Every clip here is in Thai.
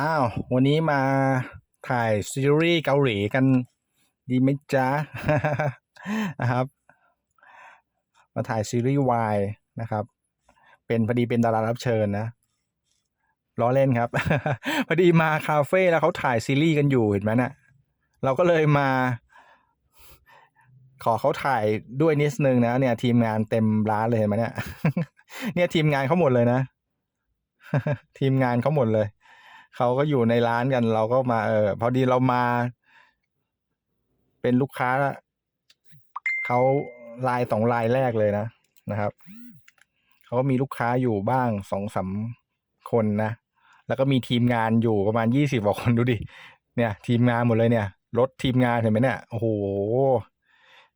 อ้าว วันนี้มาถ่ายซีรีส์เกาหลีกันดีไหมจ๊ะ นะครับ มาถ่ายซีรีส์วายนะครับ เป็นพอดีเป็นดารารับเชิญนะล้อเล่นครับ พอดีมาคาเฟ่แล้วเขาถ่ายซีรีส์กันอยู่เห็นไหมนะ่ะเราก็เลยมา ขอเขาถ่ายด้วยนิดนึงนะเนี่ย ทีมงานเต็มร้านเลยเห็นไหมเนี่ย เนี่ยทีมงานเขาหมดเลยนะ ทีมงานเขาหมดเลย เขาก็อยู่ในร้านกัน เราก็มาเออพอดีเรามา เป็นลูกค้าเขาลายสองลายแรกเลยนะนะครับเขาก็มีลูกค้าอยู่บ้างสองสามคนนะแล้วก็มีทีมงานอยู่ประมาณยี่สิบกว่าคนดูดิเนี่ย ทีมงานหมดเลยเนี่ยรถทีมงานเห็นไหมเนี่ยโอ้โห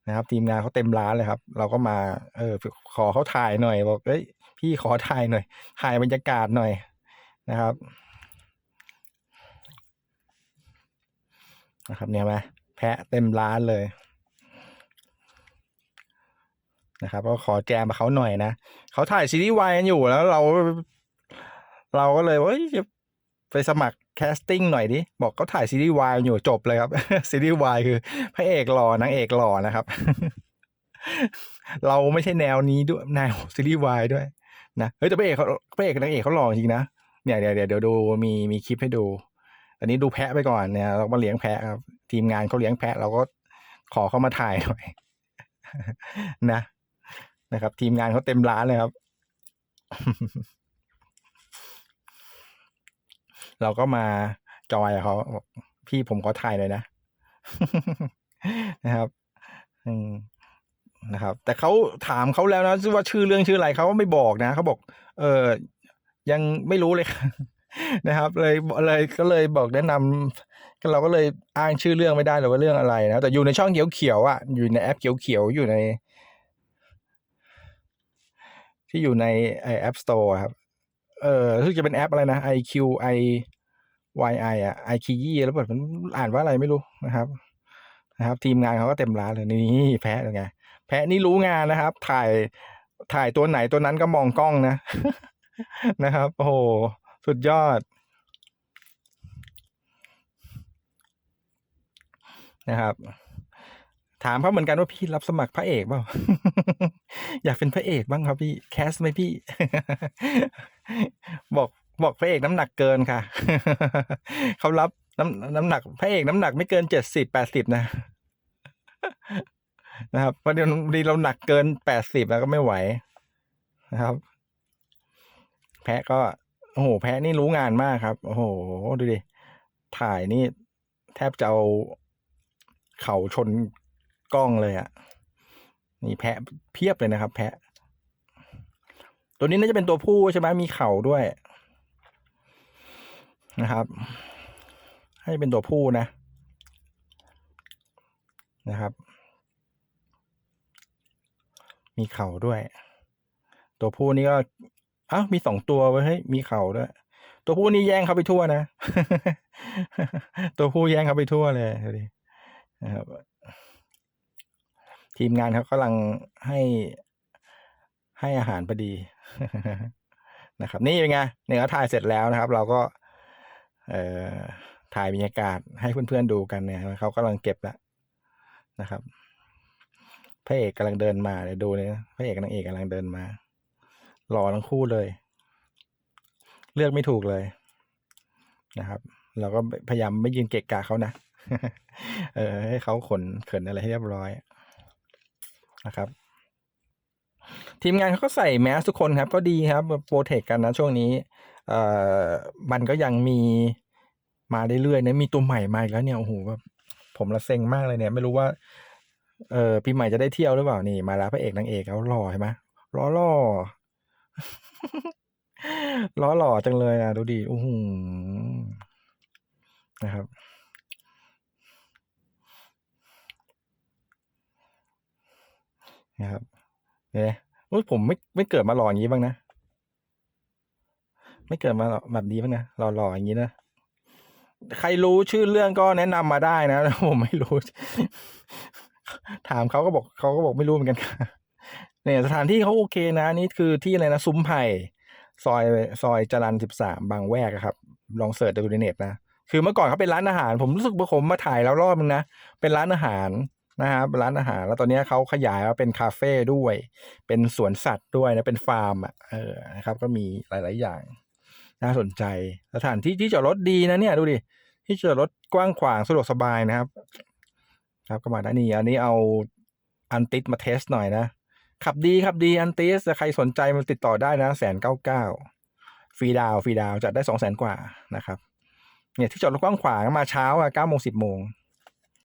นะครับ ทีมงานเขาเต็มร้านเลยครับ เราก็มา เออ ขอเขาถ่ายหน่อย บอกเอ้ยพี่ขอถ่ายหน่อยถ่ายบรรยากาศหน่อยนะครับ นะครับเนี่ยไหมแพะเต็มร้านเลยนะครับก็ขอแจมมาเขาหน่อยนะเขาถ่ายซีรีส์วายกันอยู่แล้วเรา เราก็เลยว่าจะไปสมัครแคสติ้งหน่อยดิบอกเขาถ่ายซีรีส์วายอยู่จบเลยครับซีรีส์วายคือพระเอกหล่อนางเอกหล่อนะครับ เราไม่ใช่แนวนี้ด้วยแนวซีรีส์วายด้วยนะเฮ้ยแต่พระเอกเขาพระเอกนางเอกเขาหล่อจริงนะเนี่ยเดี๋ยวเดี๋ยวเดี๋ยวดูมีมีคลิปให้ดู อันนี้ดูแพะไปก่อนเนี่ย เรามาเลี้ยงแพะครับ ทีมงานเขาเลี้ยงแพะ เราก็ขอเขามาถ่ายหน่อยนะนะครับ ทีมงานเขาเต็มร้านเลยครับ เราก็มาจอยเขาพี่ผมขอถ่ายเลยนะ นะครับอืมนะครับ แต่เขาถามเขาแล้วนะว่าชื่อเรื่องชื่ออะไรเขาก็ไม่บอกนะเขาบอก เออยังไม่รู้เลย นะครับเลยเลยก็เลยบอกแนะนำก็เราก็เลยอ้างชื่อเรื่องไม่ได้เลยว่าเรื่องอะไรนะแต่อยู่ในช่องเขียวๆอะอยู่ในแอปเขียวๆอยู่ใน ที่อยู่ในไอแอปสโตร์ครับ เออรู้จะเป็นแอปอะไรนะ iQ i y i อะ i q y แล้วแบบมันอ่านว่าอะไรไม่รู้นะครับ นะครับ ทีมงานเขาก็เต็มร้านเลยนี่แพะเลยไงแพะนี่รู้งานนะครับ ถ่ายถ่ายตัวไหนตัวนั้นก็มองกล้องนะ นะครับ โอ้โห สุดยอด นะครับ ถามเขาเหมือนกันว่าพี่รับสมัครพระเอกเปล่า อยากเป็นพระเอกบ้างครับพี่ แคสไหมพี่ บอกบอกพระเอกน้ำหนักเกินค่ะ เขารับน้ำน้ำหนักพระเอกน้ำหนักไม่เกินเจ็ดสิบแปดสิบนะนะครับพอดีดีเราหนักเกินแปดสิบแล้วก็ไม่ไหวนะครับ แพะก็ โอ้โห แพะนี่รู้งานมากครับ โอ้โห ดูดิ ถ่ายนี่ แทบจะเอาเข่าชนกล้องเลยอะ่ะนี่แพะเพียบเลยนะครับ แพะ ตัวนี้น่าจะเป็นตัวผู้ใช่ไหมมีเข่าด้วยนะครับ ให้เป็นตัวผู้นะ นะครับ มีเข่าด้วย ตัวผู้นี่ก็ อ้าวมีสองตัวไว้ให้มีเข่าด้วย ตัวผู้นี่แย่งเขาไปทั่วนะ ตัวผู้แย่งเขาไปทั่วเลยดูดินะครับ ทีมงานเขากำลังให้ให้อาหารพอดีนะครับ นี่เป็นไงเนี่ยเขาถ่ายเสร็จแล้วนะครับ เราก็เอ่อถ่ายบรรยากาศให้เพื่อนๆดูกันเนี่ยเขากำลังเก็บแล้วนะครับพระเอกกำลังเดินมาเดี๋ยวดูเนี่ยพระเอกกับนางเอกกำลังเดินมา หล่อทั้งคู่เลย เลือกไม่ถูกเลยนะครับเราก็พยายามไม่ยืนเกะกะเขานะ เออ ให้เขาขนเขินอะไรให้เรียบร้อยนะครับ ทีมงานเขาก็ใส่แมสทุกคนครับ ก็ดีครับโปรเทคกันนะช่วงนี้ เอ่อมันก็ยังมีมาเรื่อยๆนะมีตัวใหม่มาอีกแล้วเนี่ยโอ้โหแบบผมละเซ็งมากเลยเนี่ย ไม่รู้ว่า เออปีใหม่จะได้เที่ยวหรือเปล่านี่ มาแล้วพระเอกนางเอกเขาหล่อใช่ไหมหล่อ ล้อหล่อจังเลยนะดูดิโอ้โหนะครับ นะครับเนี่ยผมไม่ไม่เกิดมาหล่ออย่างนี้บ้างนะ ไม่เกิดมาแบบนี้บ้างนะหล่อๆออย่างนี้นะใครรู้ชื่อเรื่องก็แนะนำมาได้นะ ผมไม่รู้ ถามเขาก็บอกเขาก็บอกไม่รู้เหมือนกันค่ะ เนี่ยสถานที่เขาโอเคนะนี่คือที่อะไรนะซุ้มไผ่ซอยซอยจรันสิบสามบางแวกครับ ลองเสิร์ชดูในเน็ตนะคือเมื่อก่อนเขาเป็นร้านอาหาร ผมรู้สึกว่าผมมาถ่ายแล้วรอบนึงนะเป็นร้านอาหารนะครับร้านอาหารแล้วตอนนี้เขาขยายมาเป็นคาเฟ่ด้วย เป็นสวนสัตว์ด้วยนะเป็นฟาร์มอะเออนะครับ ก็มีหลาย ๆ อย่างน่าสนใจสถานที่ที่จอดรถดีนะเนี่ยดูดิที่จอดรถกว้างขวางสะดวกสบายนะครับ ครับก็มาได้นี่อันนี้เอาอันติสมาเทสหน่อยนะ ขับดีขับดีอันติสใครสนใจมันติดต่อได้นะแสนเก้าเก้าฟรีดาวฟรีดาวจัดได้สองแสนกว่านะครับ เนี่ยที่จอดรถกว้างขวางมาเช้าอะเก้าโมงสิบโมง